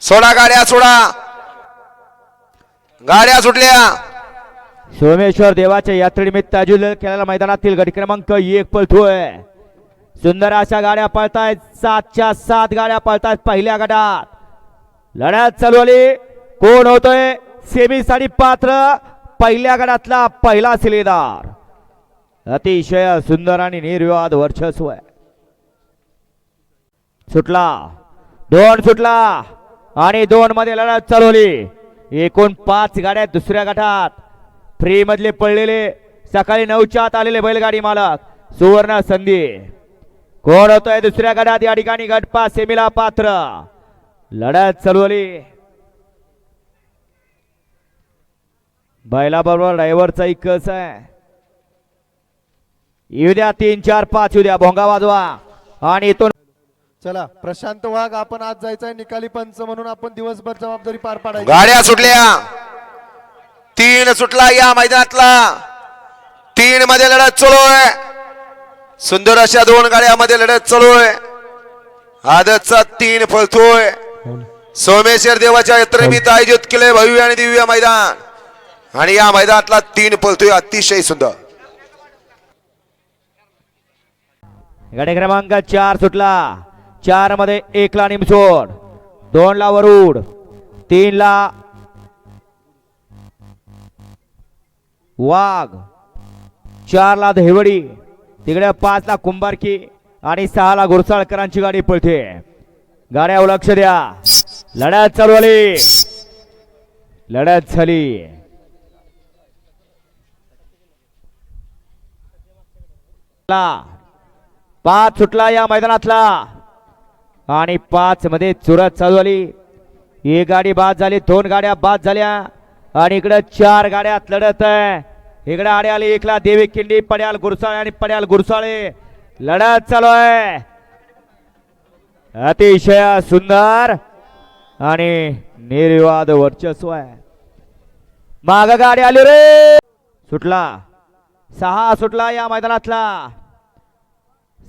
सोडा गाड्या सोडा. गाड्या सुटल्या. सोमेश्वर देवाच्या यात्रेनिमित्त आयोजित केलेल्या मैदानातील गट क्रमांक एक पळतोय. सुंदर अशा गाड्या पळतायत. सातच्या सात गाड्या पळतायत पहिल्या गटात. लढ्यात चालवली कोण होतोय? सेमी साठी पात्र पहिल्या गटातला पहिला सिलेदार. अतिशय सुंदर आणि निर्विवाद वर्चस्व आहे. सुटला. दोन सुटला. आणि दोन मध्ये लढत चालवली. एकूण पाच गाड्या दुसऱ्या गटात. फ्री मधले पडलेले सकाळी नऊच्या आत आलेले बैलगाडी मालक सुवर्ण संधी. कोण होतोय दुसऱ्या गटात? या ठिकाणी गटपा सेमीला पात्र. लढत चालवली. बैलाबरोबर ड्रायव्हरचा इकच आहे. येऊ द्या तीन चार पाच येऊ द्या. भोंगा वाजवा. आणि इथून चला प्रशांत वाघ आपण आज जायचंय निकाली पंच म्हणून आपण दिवसभर जबाबदारी पार पाडायची. गाड्या सुटल्या. तीन सुटला या मैदानातला. तीन मध्ये लढत चालू आहे. सुंदर अशा दोन गाड्यामध्ये लढत चालू आहे. आदतचा तीन फळतोय सोमेश्वर देवाच्या यात्रेनिमित्त आयोजित केले भव्य आणि दिव्य मैदान. आणि या मैदानातला तीन पळतोय अतिशय सुंदर. गाडी क्रमांक चार सुटला. चारमध्ये एकला निमसोड दोन ला वरुड. तीन ला वाघ. चार ला दहिवडी तिकडे पाच ला कुंभारकी आणि सहा ला घुरसाळकरांची गाडी पळते. गाड्या लक्ष द्या. लढ्यात चालू आली लढ्यात झाली. पाच सुटला या मैदानातला. आणि पाच मध्ये चुरत चालू आली एक गाडी बाद झाली दोन गाड्या बाद झाल्या. आणि इकडं चार गाड्यात लढत आहे. इकडे आडे आली एकला देवी किंडी पड्याल गुरसाळे आणि पड्याल गुरसाळे. लढत चालू आहे. अतिशय सुंदर आणि निर्विवाद वर्चस्व आहे. माग गाडी आली रे. सुटला. सहा सुटला या मैदानातला.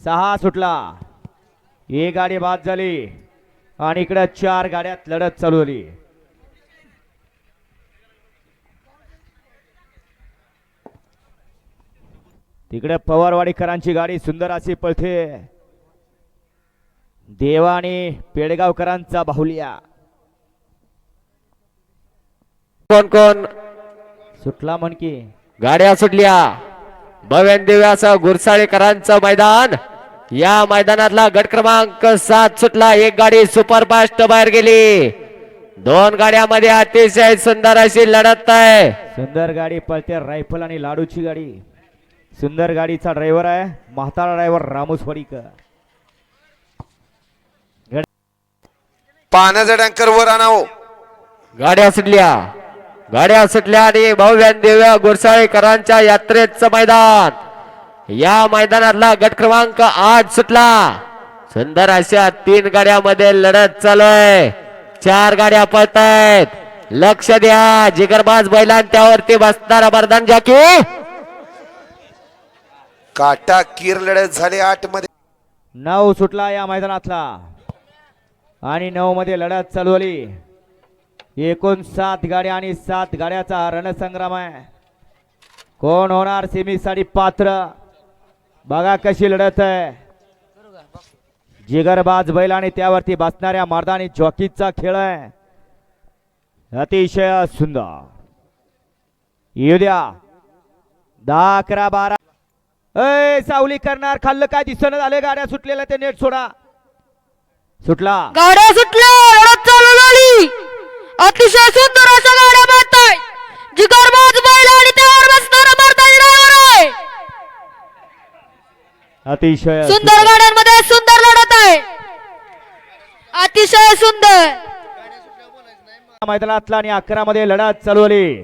सहा सुटला. एक गाडी बाद झाली. आणि इकडे चार गाड्यात लढत चालू झाली. तिकडे पवारवाडीकरांची गाडी सुंदर अशी पळते. देवा आणि पेडगावकरांचा बाहुलिया. कोण कोण? सुटला म्हण की. गाड्या सुटल्या. भव्यान दिव्याचं गुरसाळेकरांचं मैदान. या मैदानातला गट क्रमांक सात सुटला. एक गाडी सुपरफास्ट बाहेर गेली. दोन गाड्यामध्ये अतिशय सुंदर अशी लढत आहे. सुंदर गाडी पळते रायफल आणि लाडूची गाडी. सुंदर गाडीचा ड्रायव्हर आहे म्हातारा ड्रायव्हर रामूस वडीकर पाण्याचा टँकर वर आणावं. गाड्या सुटल्या. गाड्या सुटल्या आणि भव्यान दिव्या गुरसाळेकरांच्या यात्रेचं मैदान. या मैदानातला गट क्रमांक आठ सुटला. सुंदर अशा तीन गाड्यामध्ये लढत चालू आहे चार गाड्या पळतायत. लक्ष द्या जिगरबाज बैलां त्यावरती बसणारा बरदान जाकी. काटा कीर लढत झाली आठमध्ये नऊ सुटला या मैदानातला. आणि नऊ मध्ये लढत चालू आली एकूण सात गाड्या आणि सात गाड्याचा रणसंग्राम आहे. कोण होणार? सेमीसाठी पात्र. बघा कशी लढत आहे. जिगरबाज बैल आणि त्यावरती बसणाऱ्या मर्दानी जॉकीचा खेळ आहे. अतिशय सुंदर. येऊ द्या दहा अकरा बारा. अय सावली करणार. खाल्लं काय दिसन झाले? गाड्या सुटलेल्या ते नेट सोडा. सुटला. गाड्या सुटल्या. चालू झाली. अतिशय सुंदर अशा गाड्या जिगरबाज बैल अतिशय सुंदर गाड्यांमध्ये सुंदर लढत आहे. अतिशय सुंदर. मैदानातला आणि अकरा मध्ये लढत चालवली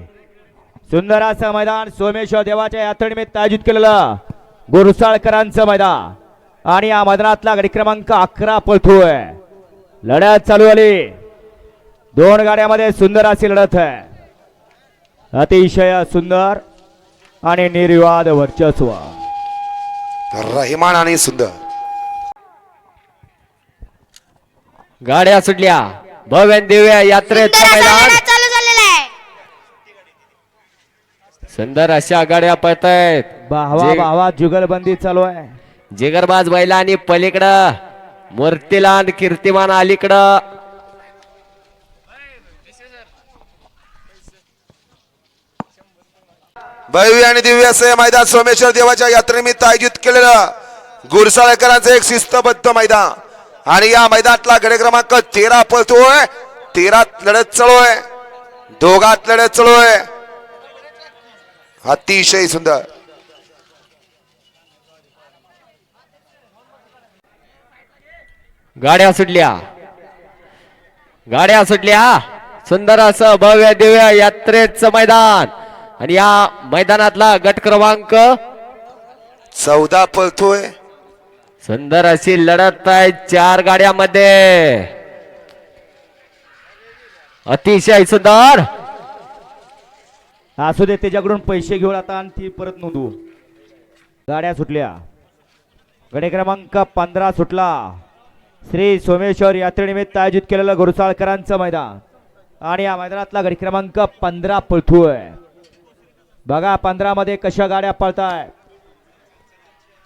सुंदर असं मैदान सोमेश्वर देवाच्या यात्रेनिमित्त आयोजित केलेलं गुरुसाळकरांचं मैदान. आणि या मैदानातला गडी क्रमांक अकरा पळतोय. लढत चालू आली दोन गाड्यामध्ये सुंदर अशी लढत आहे. अतिशय सुंदर आणि निर्विवाद वर्चस्व. रहिमान आणि सुंदर. गाड्या सुटल्या. भव्य दिव्य यात्रेचं सुंदर असा मैदान लढा चालू झालेला आहे. सुंदर अशा गाड्या पळत आहेत भावा भावा जुगलबंदी चालू आहे. जिगरबाज बैला आणि पलीकडं मूर्तीलान कीर्तिमान अलीकडं. भव्य आणि दिव्य असे मैदान सोमेश्वर देवाच्या यात्रेनिमित्त आयोजित केलेलं गुरसाळेकरांचं एक शिस्तबद्ध मैदान. आणि या मैदानातला गडे क्रमांक तेरा पळतोय. तेरात लढत चढोय दोघात लढत चढोय अतिशय सुंदर. गाड्या सुटल्या. गाड्या सुटल्या. सुंदर असं भव्य दिव्य यात्रेचं मैदान. आणि या मैदानातला गट क्रमांक चौदा पळतोय. सुंदर अशी लढत आहे चार गाड्यामध्ये. अतिशय सुंदर. असू दे त्याच्याकडून पैसे घेऊन आता आणि ती परत नोंदवू. गाड्या सुटल्या. गडे क्रमांक पंधरा सुटला. श्री सोमेश्वर यात्रेनिमित्त आयोजित केलेलं गुरुसाळकरांचं मैदान. आणि या मैदानातला गडी क्रमांक पंधरा पळतोय. बघा पंधरामध्ये कशा गाड्या पळताय.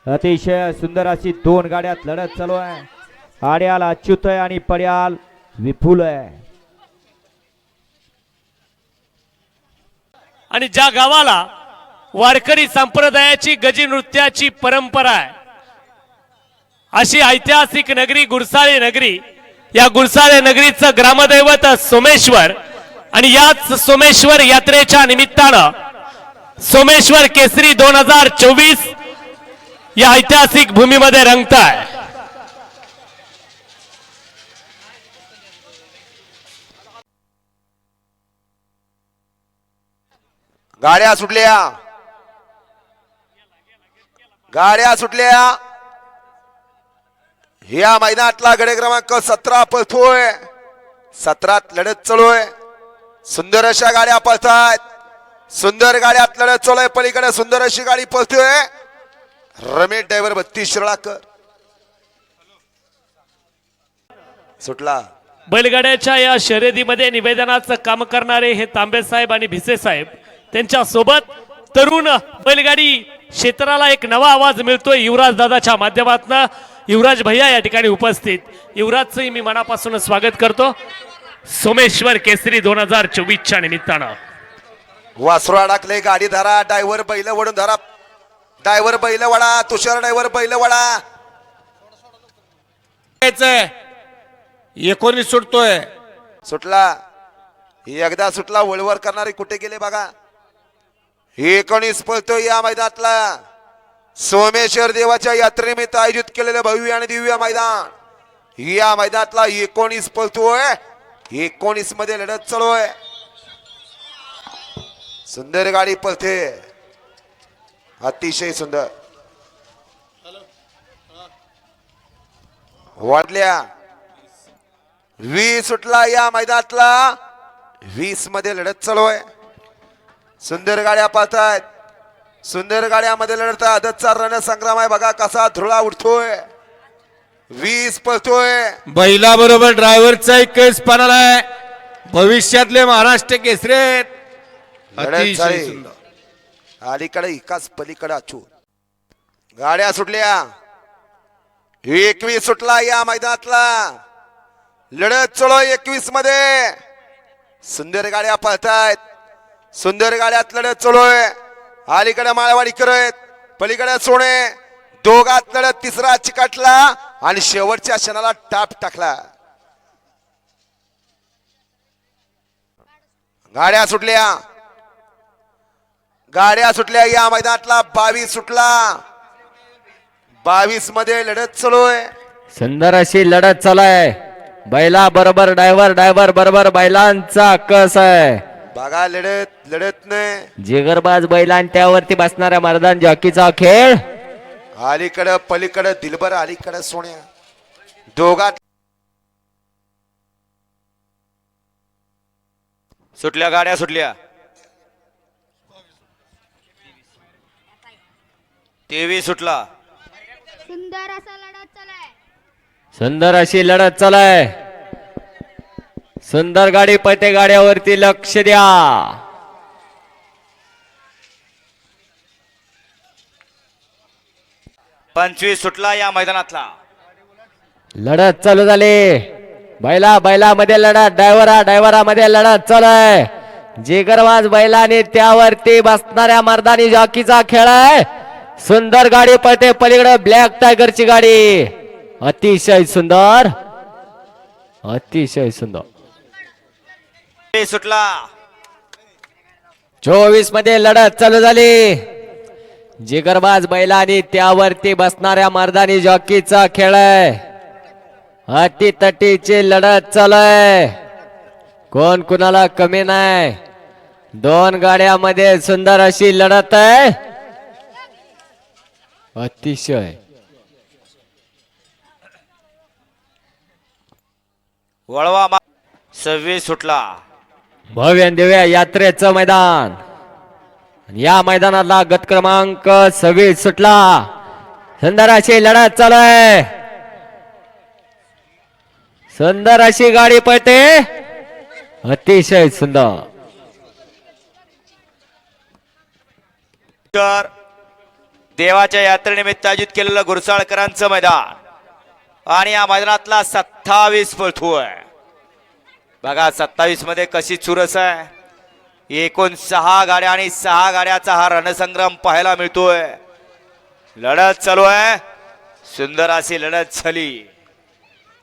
अतिशय सुंदर अशी दोन गाड्यात लढत चालू आहे. आड्याल अच्युत आहे आणि पड्याल विपुल आहे. आणि ज्या गावाला वारकरी संप्रदायाची गजी नृत्याची परंपरा आहे अशी ऐतिहासिक नगरी गुरसाळे नगरी या गुरसाळे नगरीचं ग्रामदैवत सोमेश्वर आणि याच सोमेश्वर यात्रेच्या निमित्तानं सोमेश्वर केसरी दोन हजार चोवीस या ऐतिहासिक भूमीमध्ये रंगताय. गाड्या सुटल्या. गाड्या सुटल्या. या मैदानातला गडे क्रमांक सतरा पळतोय. सतरात लढत चलोय सुंदर अशा गाड्या पळतायत. सुंदर गाडी आतल्या चोलाय पलीकडे सुंदर अशी गाडी पळतोय. रमेश ड्रायव्हर बत्तीस शिरळाकर सुटला. बैलगाड्याच्या या शर्यतीमध्ये निवेदनाचं काम करणारे हे तांबे साहेब आणि भिसे साहेब त्यांच्यासोबत तरुण बैलगाडी क्षेत्राला एक नवा आवाज मिळतोय युवराज दादाच्या माध्यमातून. युवराज भैया या ठिकाणी उपस्थित. युवराजचंही मी मनापासून स्वागत करतो. सोमेश्वर केसरी दोन हजार चोवीसच्या निमित्तानं. वासरू अडकले गाडी धरा ड्रायव्हर बैल वडून धरा. ड्रायव्हर बैल वडा तुषार ड्रायव्हर बैल वडा एकोणीस सुटतोय. सुटला. एकदा सुटला वळवर करणारे कुठे गेले बघा. एकोणीस पळतोय या मैदानातला. सोमेश्वर देवाच्या यात्रेनिमित्त आयोजित केलेलं भव्य आणि दिव्य मैदान. या मैदानातला एकोणीस पळतोय. एकोणीसमध्ये लढत चालूय सुंदर गाडी पळते. अतिशय सुंदर. वाढल्या. वीस सुटला या मैदानातला. वीसमध्ये लढत चालू आहे. सुंदर गाड्या पाहतायत सुंदर गाड्यामध्ये लढत. आदतचा रणसंग्राम आहे. बघा कसा धुळा उठतोय वीस पळतोय. बैला बरोबर ड्रायव्हरचा एक केस पानाला आहे. भविष्यातले महाराष्ट्र केसरेत. आहेत. अतिशय झाली. सुंदर. अलीकडे इकाच पलीकडे अचूत गाड्या सुटल्या. एकवीस सुटला या मैदानातला. लढत चलो एकवीसमध्ये. सुंदर गाड्या पळतायत. सुंदर गाड्यात लढत चलोय अलीकडे माळवाडी करत पलीकडे सोने. दोघात लढत तिसरा चिकाटला आणि शेवटच्या क्षणाला टाप टाकला. गाड्या सुटल्या. गाड्या सुटल्या या मैदानातला बावीस सुटला. बावीसमध्ये लढत चालूय. सुंदर अशी लढत चालू आहे बैला बरोबर ड्रायव्हर ड्रायव्हर बरोबर बैलांचा कस आहे? बघा लढत लढत नाही जिगरबाज बैला आणि त्यावरती बसणाऱ्या मर्दान जॉकीचा खेळ. अलीकडं पलीकडं दिलबर अलीकडं सोन्या. दोघात सुटल्या गाड्या सुटल्या. तेवीस सुटला. सुंदर असा लढा चालू आहे सुंदर अशी लढत चालू आहे सुंदर गाडी पळते गाड्यावरती लक्ष द्या. पंचवीस सुटला या मैदानातला. लढत चालू झाली. बैला बैला मध्ये लढत डायव्हरा डायव्हरा मध्ये लढत चालू आहे जिगरवाज बैलाने त्यावरती बसणाऱ्या मर्दानी जॉकीचा खेळ आहे. सुंदर गाडी पळते पलीकडे ब्लॅक टायगरची गाडी. अतिशय सुंदर. अतिशय सुंदर. सुटला. चोवीसमध्ये लढत चालू झाली. जिगरबाज बैलानी त्यावरती बसणाऱ्या मर्दानी जॉकीचा खेळ आहे. तटीची लढत चालू आहे. कोण कुणाला कमी नाही. दोन गाड्यामध्ये सुंदर अशी लढत आहे. अतिशय वळवा मा- सव्वीस सुटला. भव्य दिव्या यात्रेचं मैदान. या मैदानातला गट क्रमांक सव्वीस सुटला. सुंदर अशी लढत चालू आहे. सुंदर अशी गाडी पळते. अतिशय सुंदर. देवाच्या यात्रेनिमित्त आयोजित केलेलं गुरसाळकरांचं मैदान. आणि या मैदानातला सत्तावीस पळतोय बघा सत्तावीसमध्ये कशी चुरस आहे. एकूण सहा गाड्या आणि सहा गाड्याचा हा रणसंग्राम पाहायला मिळतोय. लढत चालू आहे. सुंदर अशी लढत झाली.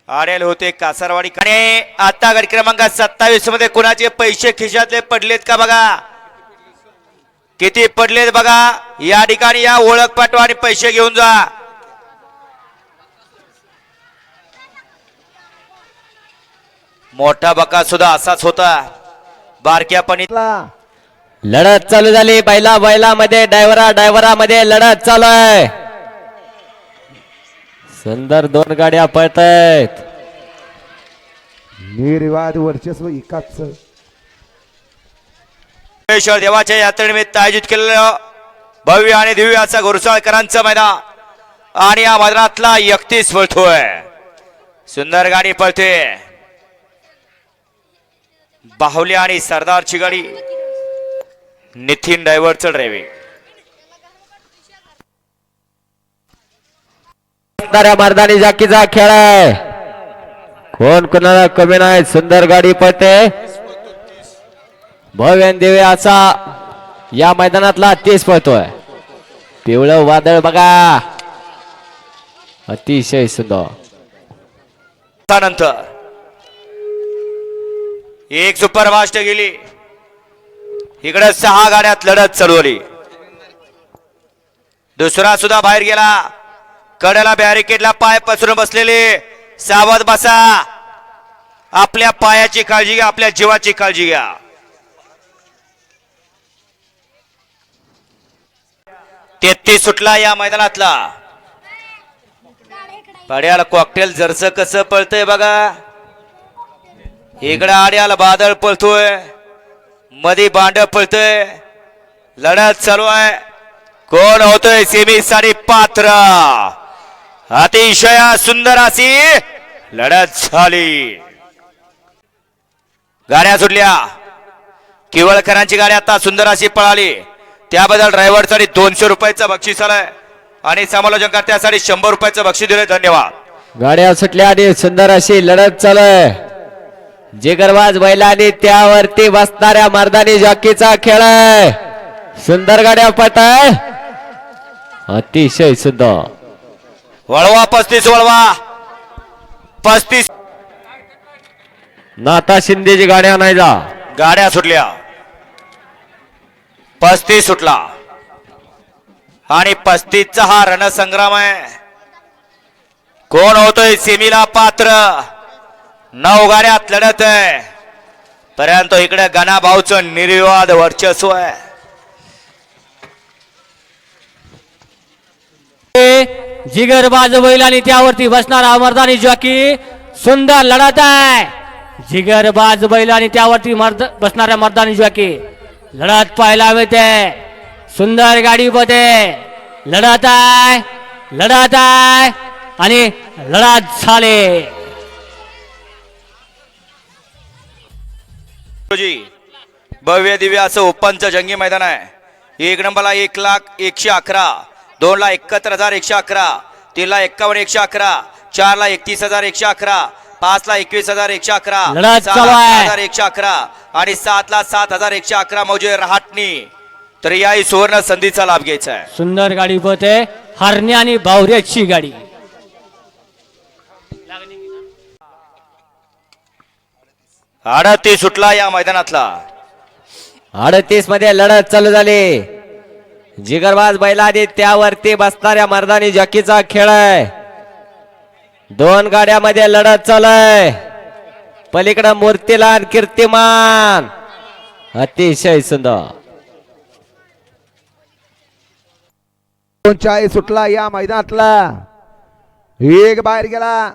आडेल होते कासारवाडी आणि आता गट क्रमांक सत्तावीसमध्ये कुणाचे पैसे खिशातले पडलेत का बघा? किती पडलेत बघा? या ठिकाणी या ओळख पाठवा आणि पैसे घेऊन जा. मोठा बका सुद्धा असाच होता. बारक्या पण लढत चालू झाली. बैला बैला मध्ये डायव्हरा डायव्हरा मध्ये लढत चालू आहे सुंदर दोन गाड्या पळत आहेत निर्वाद वर्चस्व एकाच. परमेश्वर देवाच्या यात्रेनिमित्त आयोजित केलेलं भव्य आणि दिव्य असा गुरुसाळकरांचं मैदान. आणि या मैदानातला एकतीस पळतोय. सुंदर गाडी पळते. बाहुली आणि सरदारची गाडी. नितीन ड्रायव्हरचं ड्रायव्हिंग मर्दानी जाकीचा खेळ आहे कोण कोणाला कमी नाही? सुंदर गाडी पळते. भव्य देवे असा या मैदानातला तेच पळतोय. पिवळं वादळ बघा. अतिशय सुंदर. त्यानंतर एक सुपर फास्ट गेली. इकडे सहा गाड्यात लढत चालवली दुसरा सुद्धा बाहेर गेला. कड्याला बॅरिकेडला पाय पसरून बसलेले सावध बसा. आपल्या पायाची काळजी घ्या आपल्या जीवाची काळजी घ्या. तेहतीस सुटला या मैदानातला. पड्याला कॉकटेल जरस कसं पळतंय बघा. इकडं आड्याला बादळ पळतोय. मधी बांड पळतोय. लढत चालू आहे. कोण होतोय सेमी साडी पात्र? अतिशय सुंदर अशी लढत झाली. गाड्या सुटल्या. किवळकरांची गाडी आता सुंदर अशी पळाली. त्याबद्दल ड्रायव्हरसाठी दोनशे रुपयाचं बक्षीस आलंय. आणि समालोचनकर्त्यासाठी शंभर रुपयाचं बक्षीस दिलंय. धन्यवाद. गाड्या सुटल्या आणि सुंदर अशी लढत चालू आहे जिगरबाज बैलांनी त्यावरती बसणाऱ्या मर्दानी जॉकीचा खेळ आहे. सुंदर गाड्या पट आहे अतिशय सुंदर. वळवा पस्तीस वळवा. पस्तीस. नाता शिंदेची गाड्या नाही जा. गाड्या सुटल्या. पस्तीस सुटला. आणि पस्तीसचा हा रणसंग्राम आहे. कोण होतोय सेमीला पात्र? नऊ गाड्यात लढत आहे. परंतु इकडे गणाभाऊचं निर्विवाद वर्चस्व आहे. जिगरबाज बैल आणि त्यावरती बसणारा मर्दानी जॉकी सुंदर लढत आहे. जिगरबाज बैल आणि त्यावरती मर्द बसणाऱ्या मर्दानी जॉकी. लढत पाहायला मिळते. सुंदर गाडी बते लढत आहे लढत आहे आणि लढत झाले. भव्य दिव्य असं ओपनचं जंगी मैदान आहे. एक नंबरला एक लाख एकशे अकरा दोन ला एकाहत्तर हजार एकशे अकरा तीन ला एक्कावन्न एकशे अकरा चार ला एकतीस हजार एकशे अकरा पाच ला एकवीस हजार एकशे अकरा हजार एकशे अकरा आणि सात ला सात हजार एकशे अकरा मौजे रहाटणी. तर याही सुवर्ण संधीचा लाभ घ्यायचा आहे. सुंदर गाडी पळते हरणी आणि बावऱ्याची गाडी. अडतीस सुटला या मैदानातला. अडतीसमध्ये लढत चालू झाली. जिगरबाज बैलाने त्यावरती बसणाऱ्या मर्दानी जॉकीचा खेळ आहे. दोन गाड्यामध्ये लढत चालय. आहे पलीकडं मूर्तीलान कीर्तिमान. अतिशय सुंदर. चाळीस सुटला या मैदानातला. एक बाहेर गेला.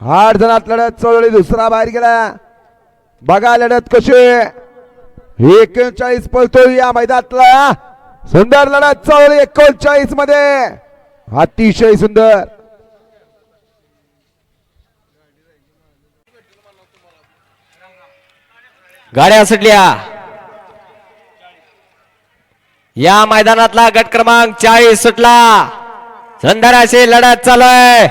आठ जणात लढत चळवळी दुसरा बाहेर गेला. बघा लढत कशी. एकोणचाळीस पळतो या मैदानातला. सुंदर लढत चळवळी एकोणचाळीसमध्ये अतिशय सुंदर. गाड्या सुटल्या. या मैदानातला गट क्रमांक चाळीस सुटला. संधाराशी लढत चालू आहे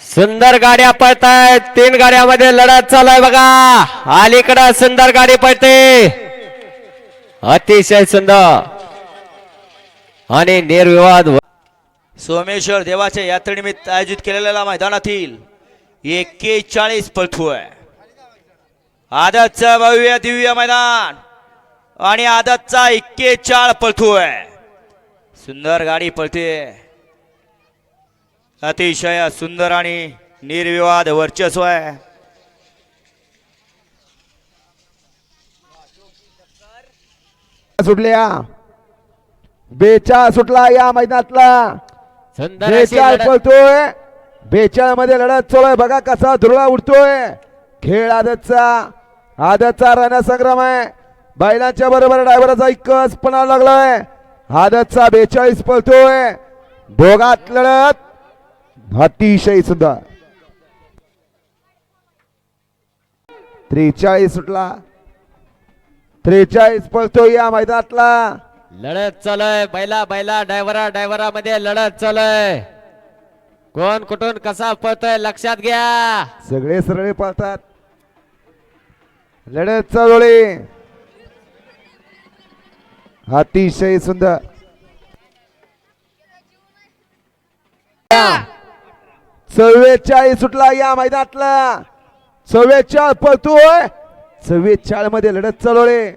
सुंदर गाड्या पळतायत. तीन गाड्यामध्ये लढत चालू आहे बघा. अलीकडं सुंदर गाडी पळते. अतिशय सुंदर. आणि निर्विवाद सोमेश्वर देवाच्या यात्रेनिमित्त आयोजित केलेल्या मैदानातील एक्केचाळीस आहे. आदतचं भव्य दिव्य मैदान आणि आदतचा एक्केचाळ आहे. सुंदर गाडी पळते अतिशय सुंदर आणि निर्विवाद वर्चस्व आहे. सुटल्या. बेचाळ सुटला या मैदानातला. सुंदर अशी बेचाळ लढत. पळतोय. बेचाळमध्ये लढत चालू आहे. बघा कसा धुरळा उडतोय. खेळ आदतचा. आदतचा रणसंग्राम आहे. बैलांच्या बरोबर ड्रायव्हरचा एकच पणा लागलाय. आदतचा बेचाळीस पळतोय. दोघात लढत. अतिशय सुंदर. त्रेचाळीस सुटला. त्रेचाळीस पळतोय या मैदानातला. लढत चालूय बैला बैला डायव्हरा डायव्हरा मध्ये लढत चालूय. कोण कुठून कसा पळतोय लक्षात घ्या. सगळे सरळे पळतात. लढत चालवली अतिशय सुंदर. चव्वेचाळीस सुटला या मैदानातला. चव्वेचाळ पळतोय. चव्वेचाळमध्ये लढत चालवले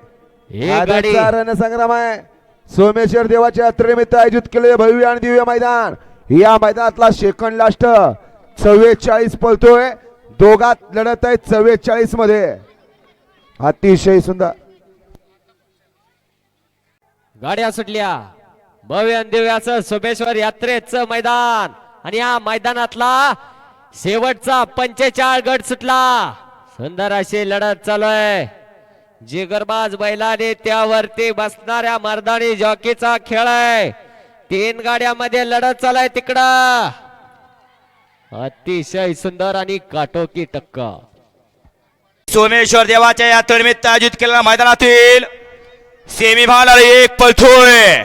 रणसंग्राम आहे. सोमेश्वर देवाच्या यात्रेनिमित्त आयोजित केलेले भव्य आणि दिव्य मैदान. या मैदानातला सेकंड लास्ट चव्वेचाळीस पळतोय. दोघात लढत आहे चव्वेचाळीसमध्ये. अतिशय सुंदर. गाड्या सुटल्या. भव्य आणि दिव्याचं सोमेश्वर यात्रेचं मैदान. आणि या मैदानातला शेवटचा पंचेचाळ गट सुटला. सुंदर अशी लढत चालू आहे. जिगरबाज बैलाने त्यावरती बसणाऱ्या मर्दानी जॉकीचा खेळ आहे. तीन गाड्यामध्ये लढत चालाय तिकडा. तिकडं अतिशय सुंदर आणि काटोकी टक्का. सोमेश्वर देवाच्या यात्रेनिमित्त आयोजित केलेल्या मैदानातील सेमी फायनल एक पळतोय.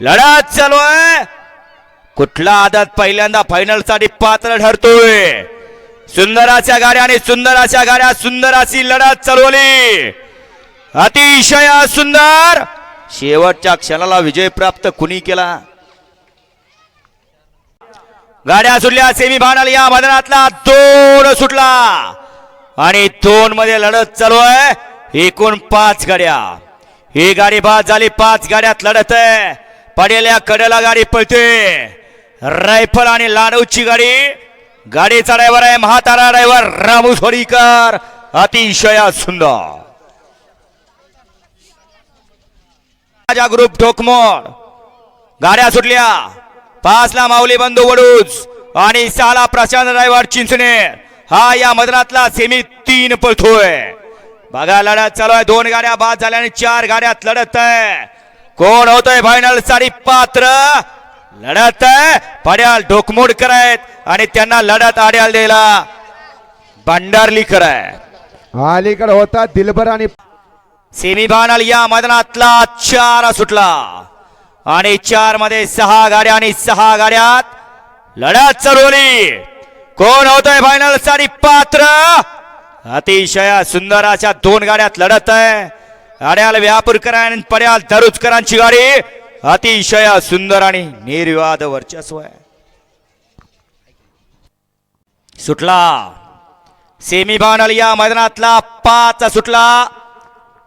लढत चालू आहे. कुठला आदत पहिल्यांदा फायनलसाठी पात्र ठरतोय. सुंदर गाड्या आणि सुंदर गाड्या सुंदर अशी लढत चालवली अतिशय सुंदर. शेवटच्या क्षणाला विजय प्राप्त कुणी केला? गाड्या सुटल्या सेमी फायनल या मैदानातला दोन सुटला. आणि दोन मध्ये लढत चालू आहे. एकूण पाच गाड्या. ही गाडी बाद झाली पाच गाड्यात लढत आहे. पडेल्या कडेला गाडी पळते. रायफल आणि लाडूची गाडी. गाडीचा ड्रायव्हर आहे म्हातारा ड्रायव्हर रामू सोरीकर अतिशय सुंदर. राजा ग्रुप ठोकमोड. गाड्या सुटल्या. पाचला माऊली बंधू वडूज आणि सहाला प्रशांत रायवाड चिंचणे. हा या मदरातला सेमी तीन पळतोय. बघा लढत चालू आहे. दोन गाड्या बाद झाल्या आणि चार गाड्यात लढत आहे. कोण होतोय फायनल साडी पात्र. लढत आहे. पड्याल ढोकमोड करायत आणि त्यांना लढत आड्याल द्यायला भंडारली कराय अलीकडे होता दिलबर आणि सेमीफायनल या मैदानातला चार सुटला. आणि चारमध्ये सहा गाड्या आणि सहा गाड्यात लढत चढवली कोण होतोय फायनलसाठी पात्र? अतिशय सुंदर अशा दोन गाड्यात लढत आहे. अड्याल व्यापूरकर आणि पड्याल दरुजकरांची गाडी अतिशय सुंदर आणि निर्विवाद वर्चस्व आहे. सुटला. सेमीफायनल या मैदानातला पाच सुटला.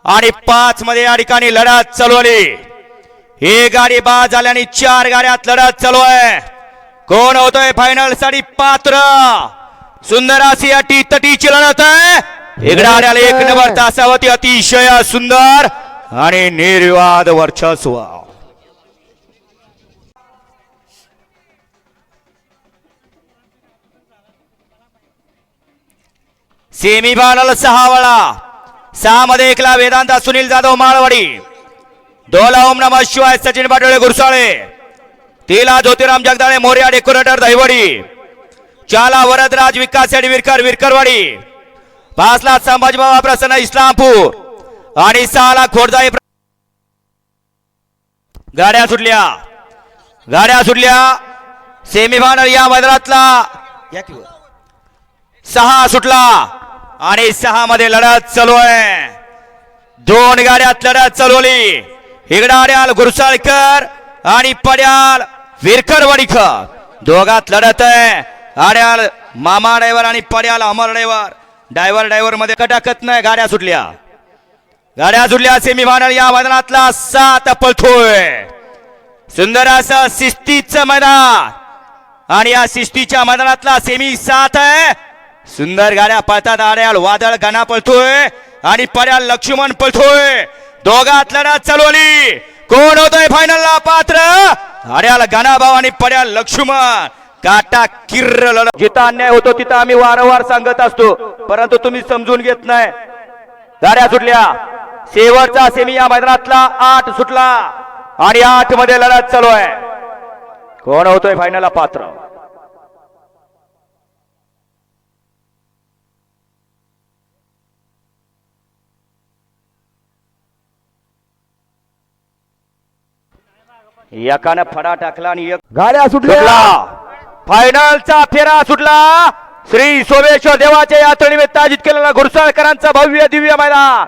आणि पाच मध्ये या ठिकाणी लढत चालवली ही गाडी बाद झाल्याने चार गाड्यात लढत चालू आहे. कोण होतोय फायनलसाठी पात्र? सुंदर अशी अटी तटीची लढत आहे. इकडे आल्याला एक नंबर तासावती अतिशय सुंदर आणि निर्विवाद वर्चस्व. सेमीफायनल सहा वेळा. सहा मध्ये एकला वेदांता सुनील जाधव माळवाडी. दोला ओम नमः शिवाय सचिन पाटोळे गुरसाळे तिला ज्योतिराम जगदाळे मोर्या डेकोरेटर दहिवडी. चाला वरदराज विकास विरकर विरकरवाडी. पाचला संभाजी बाबा प्रसन्न इस्लामपूर. आणि सहाला खोडजाई गाड्या सुटल्या. गाड्या सुटल्या. सेमीफायनल या मैदानातला. सहा सुटला. आणि सहा मध्ये लढत चालू आहे. दोन गाड्यात लढत चालवली इकडे आड्याल गुरसाळकर आणि पड्याल विरकर वडीकर. दोघात लढत आहे. आड्याल मामा ड्रायव्हर आणि पड्याल अमर ड्रायव्हर. ड्रायव्हर ड्रायव्हरमध्ये कटाकत नाही गाड्या सुटल्या. गाड्या सुटल्या सेमी फायनल या मैदानातला सात पळतोय. सुंदर असं शिस्तीचं मैदान. आणि या शिस्तीच्या मैदानातला सेमी सात आहे. सुंदर गाड्या पळतात आड्याल वादळ गाणा पळतोय आणि पर्याल लक्ष्मण पळतोय. दोघात लढत चालवली कोण होतोय फायनलला पात्र. आड्याल गाणाभाव आणि पर्याल लक्ष्मण. काटा किर्र लढत जिथं अन्याय होतो तिथं आम्ही वारंवार सांगत असतो. परंतु तुम्ही समजून घेत नाही. गाड्या सुटल्या. शेवटचा सेमी या मैदानातला आठ सुटला. आणि आठमध्ये लढत चालू आहे. कोण होतोय फायनलला पात्र. एकानं फडा टाकला आणि एक गाड्या सुटला. सुटल्या फायनलचा फेरा सुटला. श्री सोमेश्वर देवाच्या यात्रेनिमित्त आयोजित केलेला घुरसाळकरांचा भव्य दिव्य मैदान.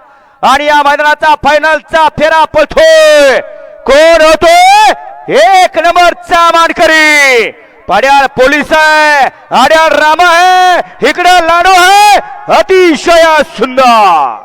आणि या मैदानाचा फायनलचा फेरा पळतोय. कोण होतोय? एक नंबरचा मानकरी. पड्याळ पोलीस आहे. आड्याळ राम आहे. इकडे लाडू आहे. अतिशय सुंदर.